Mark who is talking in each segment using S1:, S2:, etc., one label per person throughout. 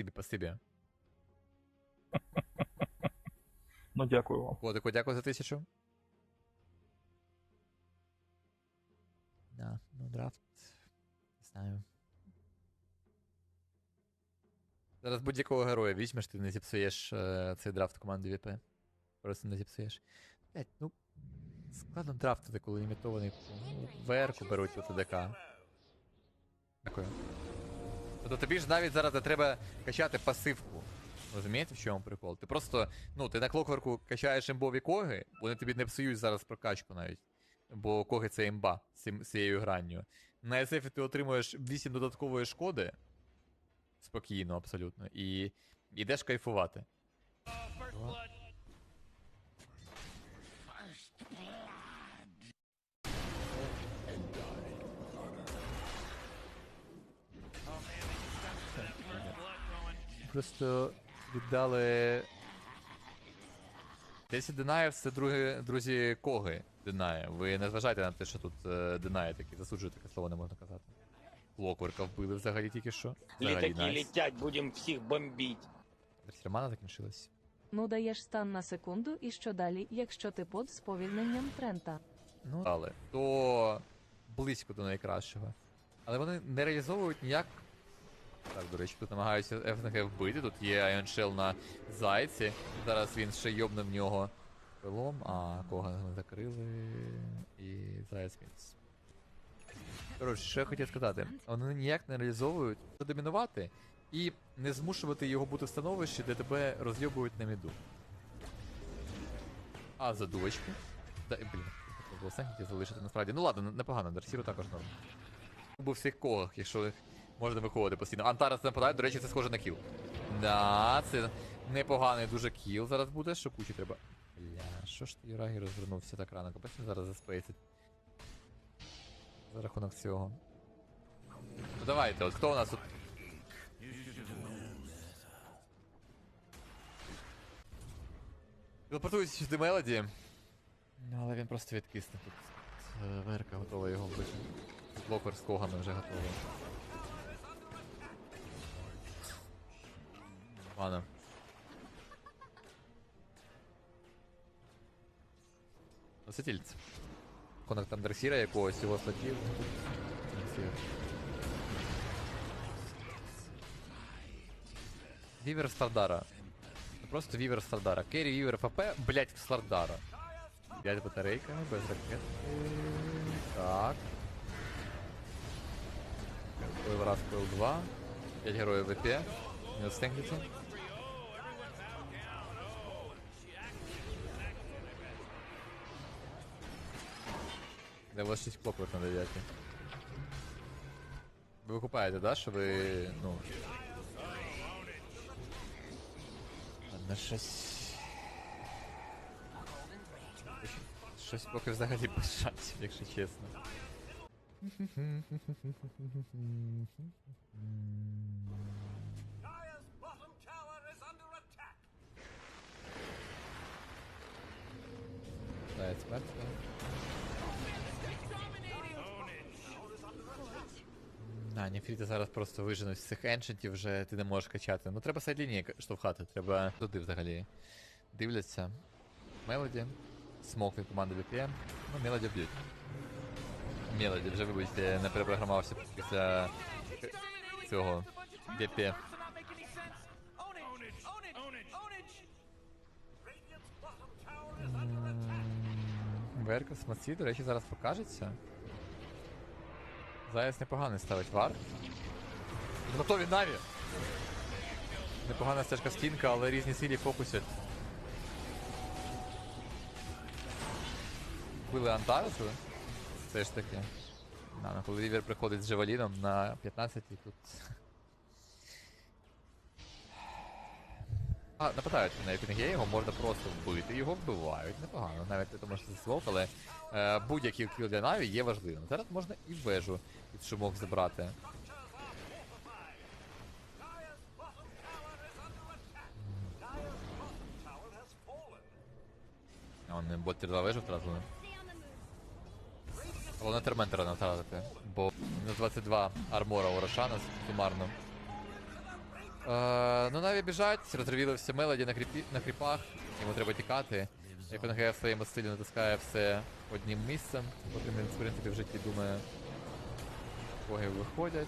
S1: Спасибі, спасибі.
S2: Ну дякую вам.
S1: Котику, дякую за тисячу. Да, ну драфт. Не знаю. Зараз будь-якого героя візьмеш, ти не зіпсуєш е, цей драфт команди ВП. Просто не зіпсуєш. Блять, ну. Складно драфтити, коли лімітований ну, ВР-ку беруть у ТДК. Дякую. Тобто тобі ж навіть зараз не треба качати пасивку. Розумієте, в чому прикол? Ти просто, ну, ти на клокверку качаєш імбові коги, вони тобі не псують зараз прокачку навіть. Бо коги це імба з цією гранню. На SF ти отримуєш 8 додаткової шкоди. Спокійно, абсолютно. І йдеш кайфувати. Просто віддали. 10 динаїв це другі, друзі коги динає. Ви не зважайте на те, що тут е, динає такі, засуджую таке слово не можна казати. Локверка вбили взагалі тільки що. Взагалі
S3: Літаки
S1: найс.
S3: летять, будем всіх бомбить.
S1: Версія Романа закінчилась.
S4: Ну даєш стан на секунду, і що далі, якщо ти под сповільненням Трента?
S1: Ну, але то близько до найкращого. Але вони не реалізовують ніяк. Так, до речі, тут намагаються FNG вбити. Тут є Shell на зайці. Зараз він ще йобне в нього крилом, а кого не закрили. І заяць мінус. Коротше, що я хотів сказати, вони ніяк не реалізовують домінувати і не змушувати його бути в становищі, де тебе розйобують на міду. А задувочки. І, блін, було хотів залишити насправді. Ну ладно, непогано, Дарсіру також норм. Був всіх колах, якщо можна виходити постійно. Антарес нападає, до речі, це схоже на кіл. Да, це непоганий дуже кіл зараз буде, що кучі треба. Бля, що ж ти Юрагі розвернувся так рано? Капець зараз заспейсить. За рахунок цього. Ну давайте, от хто у нас тут. Телепортується сюди Мелоді. Ну, але він просто відкисне тут. Верка готова його вбити. Тут Локер з когами вже готовий. Ладно. Носительці. Конок там дресіра якогось, його статів. Вівер Стардара. Ну, Просто Вівер Стардара. Керрі Вівер ФП, блять, Стардара. 5 батарейками, без ракет. Так. Койл раз, койл 2. 5 героїв ВП. Мінус техніці. Де у вас 6 клопок на 9. Ви викупаєте, да, що ви, ну... Ладно, щось... Щось поки взагалі без шансів, якщо чесно. Заяць мертвий. А, Нефріти зараз просто виженуть з цих еншентів, вже ти не можеш качати. Ну треба сайдлінії штовхати, треба туди взагалі. Дивляться. Мелоді. Смок від команди VPN. Ну, Мелоді б'ють. Мелоді, вже вибачте, не перепрограмувався після цього VP. Верка з Маці, до речі, зараз покажеться. Заяць непоганий ставить вар. Готові Наві! Непогана стежка стінка, але різні силі фокусять. Били Антаресу. Все ж таки. Коли Рівер приходить з Жеваліном на 15 і тут. Нападають на Епінгея, його можна просто вбити, його вбивають, непогано, навіть ти можеш це слов, але е, будь-який кіл для Наві є важливим. Зараз можна і вежу від шумок забрати. Вони бот 2 вежу втратили. Головне терментера не втратити, бо мінус 22 армора у Рошана сумарно. Е, ну навіть біжать, розревілився Мелоді на, кріпі, на кріпах, йому треба тікати. Як ОНГ в своєму стилі натискає все одним місцем, поки він в принципі в житті думає. Боги виходять.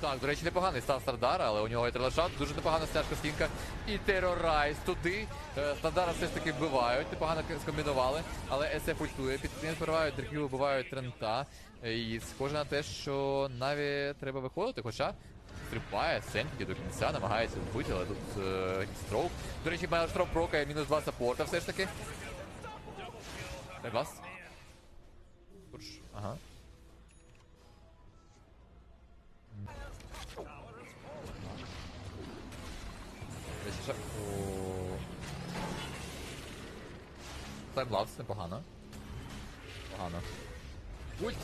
S1: Так, до речі, непоганий став Стардара, але у нього є трилашат, дуже непогана стяжка стінка. І терорайз туди. Е, Стардара все ж таки вбивають, непогано скомбінували, але СФ ультує, під кінець вбивають Драквіл, вбивають Трента. Е, І схоже на те, що Наві треба виходити, хоча стрибає Сенті до кінця, намагається вбити, але тут е. До речі, Майлштроп прокає мінус 2 саппорта все ж таки. Реглас. Курш, ага. Таймлапс непогано. Погано. Ульт!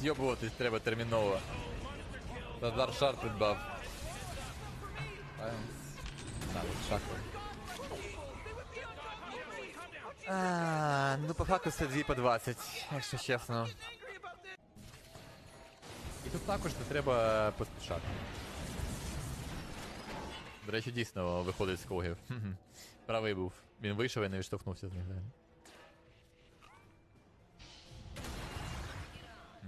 S1: З'єбуватись треба терміново. Назар шар придбав. А, ну по факту це 2 по 20, якщо чесно. І тут також не треба поспішати. До речі, дійсно виходить з когів. Правий був. Він вийшов і не відштовхнувся з них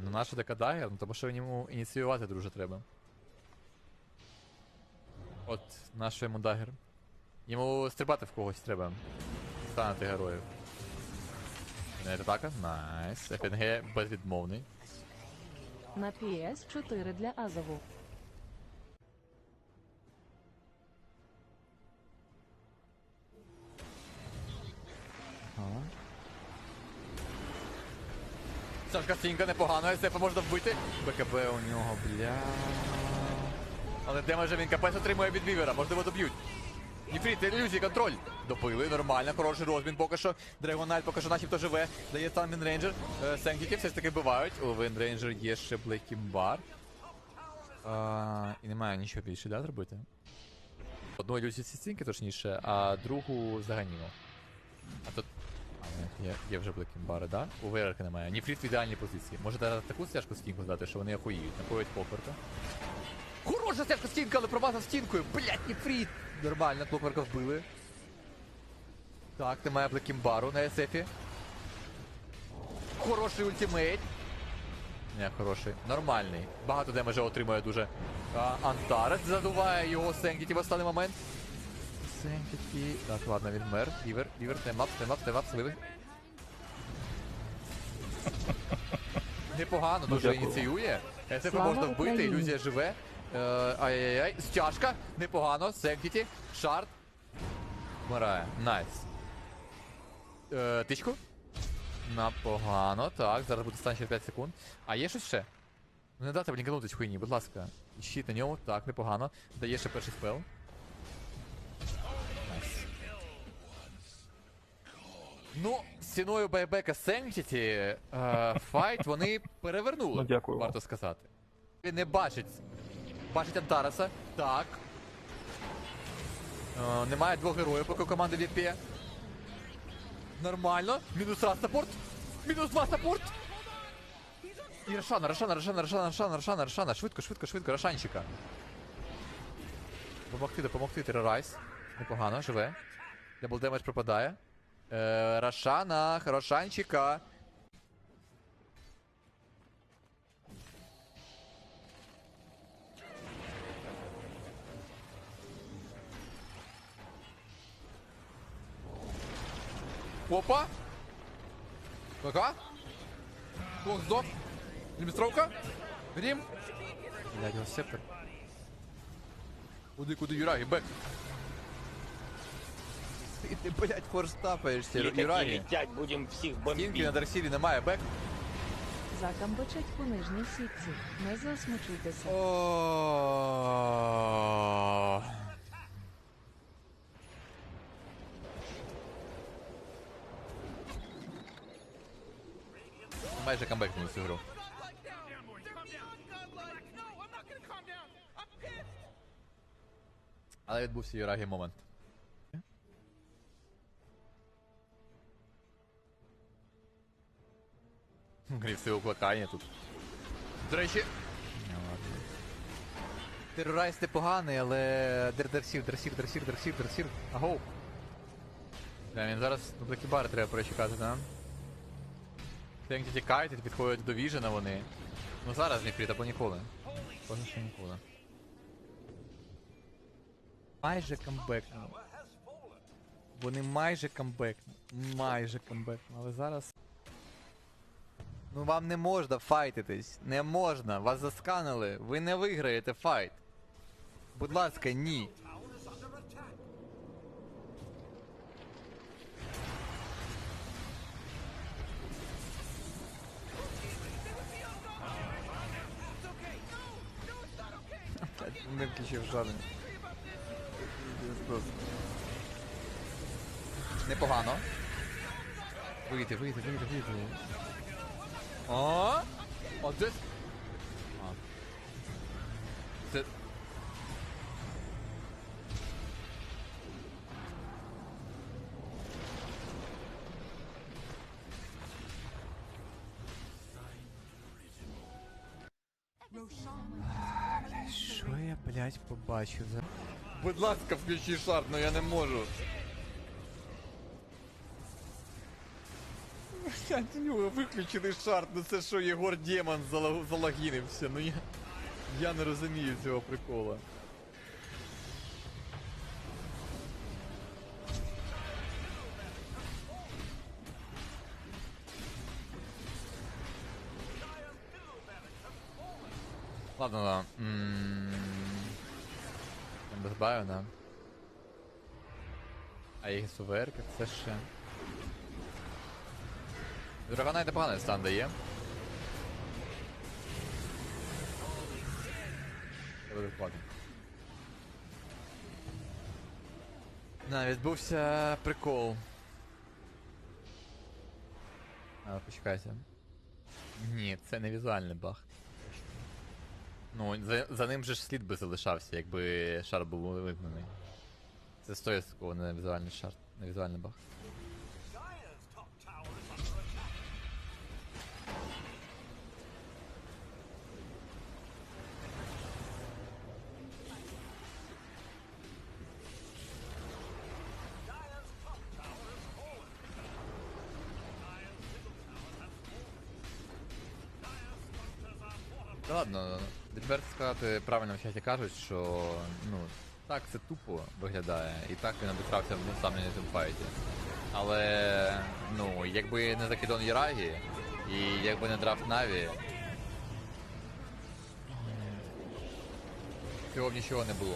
S1: Ну наша така дагер, ну тому що йому ініціювати дуже треба. От, наш йому дагер. Йому стрибати в когось треба. Станути героїв. Не атака? Найс. ФНГ безвідмовний.
S4: На PS 4 для Азову.
S1: Сашка стінка непогано, СФ можна вбити. БКБ у нього, бля. Але де може він КПС отримує від Вівера, можливо доб'ють. Ніфріт, ілюзії, контроль. Добили, нормально, хороший розмін поки що. Драгонайт поки що начебто живе. Дає стан Вінрейнджер. Сенкіки все ж таки вбивають. У Вінрейнджер є ще Блекімбар. І немає нічого більше, да, зробити? Одну ілюзію ці точніше, а другу заганімо. А тут. Є, є вже Блекімбари, да? У Вейрерка немає. Ніфріт в ідеальній позиції. Може зараз таку стяжку стінку здати, що вони охуїють, напоють покорка. Хороша стяжка стінка, але промазав стінкою. Блять, Ніфріт! Нормально, клокверка вбили. Так, немає Блекімбару на СФі. Хороший ультимейт. Не, хороший. Нормальний. Багато демеджа отримує дуже. А, Антарес задуває його Сенкіті в останній момент. Сенкіті. Так, ладно, він мер. Вівер, вівер, темап, темап, темап, сливи. Непогано, дуже ініціює. СФ можна вбити, ілюзія живе. Е, Ай-яй-яй. Стяжка. Непогано. Сенкіті. Шард. Вмирає. Найс. Е, Тичку. Напогано. Так, зараз буде стан через 5 секунд. А є щось ще? Ну не дати блінканутись хуйні, будь ласка. Щит на ньому, так, непогано. Дає ще перший спел. Ну, з ціною байбека Sanctity е, файт вони перевернули,
S2: Ну, дякую вам.
S1: варто сказати. Він не бачить. Бачить Антараса. Так. Е, немає двох героїв, поки у команди VP. Нормально. Мінус раз саппорт. Мінус два саппорт. І Рошана, Рошана, Рошана, Рошана, Рошана, Рошана, Рошана. Швидко, швидко, швидко, Рошанчика. Допомогти, допомогти, терорайз. Непогано, живе. Дабл демедж пропадає. Е, Рошана, Рошанчика. Опа! ВК? Блок здох. Лімістровка. Грім. Блядь, його септор. Куди, куди, Юрагі, бек. Ти, ти, блядь, форстапаєшся,
S3: Літаки
S1: Юрагі.
S3: летять, будем всіх
S1: Стінки
S3: бомбити.
S1: на Дарсілі немає, бек.
S4: Закамбочать у нижній сітці. Не засмучуйтеся.
S1: О. Майже камбекнули цю гру. Але відбувся Юрагі момент. Грівси укликання тут. До речі. Не, ладно. Непоганий, але дердерсір, дерсір, дерсір, дерсір, дерсір. Агоу. Да, він зараз ну, такі бари треба перечекати, да? Тенки тікають, підходять до віжена вони. Ну зараз не прийде, або ніколи. Кожен що ніколи. Майже камбекнули. Вони майже камбекнули. Майже камбекнули, але зараз. Ну вам не можна файтитись. Не можна. Вас засканили. Ви не виграєте файт. Будь ласка, ні. Не включив жоден. Непогано. Вийти, вийти, вийти, вийти. О! О, це... А. Це... Що я, блядь, побачив. Будь ласка, включи шарт, но я не можу. Виключений шарт, ну це що, Єгор Демон зала- залогінився, ну я... Я не розумію цього прикола. Ладно, Без баю, да. А їх суверка, це ще. Драгона непоганий стан дає. На, відбувся прикол. А, почекайте. Ні, це не візуальний баг. Ну, за, за ним же ж слід би залишався, якби шар був вимкнений. Це 100% не візуальний шар, не візуальний баг. Ладно, відверто сказати, правильно в чаті кажуть, що ну, так це тупо виглядає, і так він обісрався в сам на цьому файті. Але ну, якби не закидон Єрагі, і якби не драфт Наві, цього б нічого не було.